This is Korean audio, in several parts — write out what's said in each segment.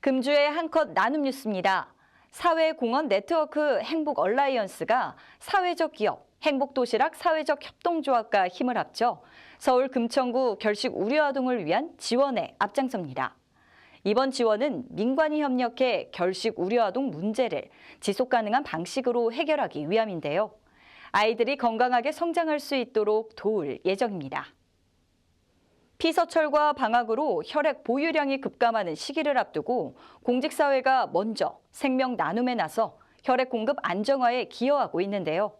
금주의 한컷 나눔 뉴스입니다. 사회공헌 네트워크 행복 얼라이언스가 사회적 기업 행복 도시락 사회적 협동조합과 힘을 합쳐 서울 금천구 결식 우려 아동을 위한 지원에 앞장섭니다. 이번 지원은 민관이 협력해 결식 우려 아동 문제를 지속 가능한 방식으로 해결하기 위함인데요. 아이들이 건강하게 성장할 수 있도록 도울 예정입니다. 피서철과 방학으로 혈액 보유량이 급감하는 시기를 앞두고 공직사회가 먼저 생명 나눔에 나서 혈액 공급 안정화에 기여하고 있는데요.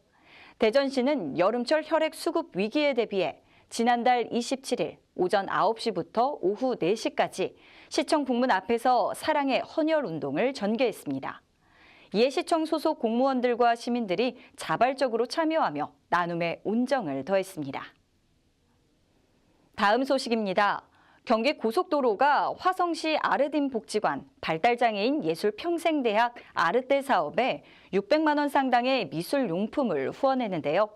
대전시는 여름철 혈액 수급 위기에 대비해 지난달 27일 오전 9시부터 오후 4시까지 시청 북문 앞에서 사랑의 헌혈 운동을 전개했습니다. 이에 시청 소속 공무원들과 시민들이 자발적으로 참여하며 나눔의 온정을 더했습니다. 다음 소식입니다. 경기 고속도로가 화성시 아르딘 복지관 발달장애인 예술평생대학 아르떼 사업에 600만 원 상당의 미술용품을 후원했는데요.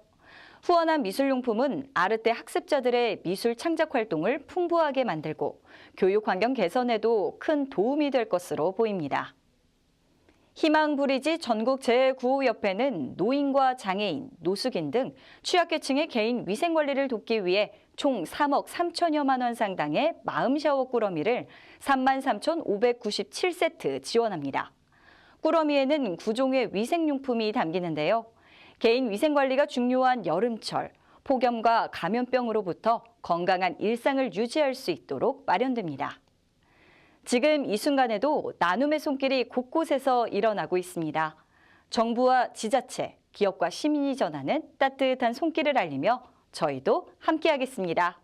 후원한 미술용품은 아르떼 학습자들의 미술 창작 활동을 풍부하게 만들고 교육 환경 개선에도 큰 도움이 될 것으로 보입니다. 희망브리지 전국재해구호협회는 노인과 장애인, 노숙인 등 취약계층의 개인 위생관리를 돕기 위해 총 3억 3천여만 원 상당의 마음 샤워 꾸러미를 3만 3,597세트 지원합니다. 꾸러미에는 구종의 위생용품이 담기는데요. 개인 위생관리가 중요한 여름철, 폭염과 감염병으로부터 건강한 일상을 유지할 수 있도록 마련됩니다. 지금 이 순간에도 나눔의 손길이 곳곳에서 일어나고 있습니다. 정부와 지자체, 기업과 시민이 전하는 따뜻한 손길을 알리며 저희도 함께하겠습니다.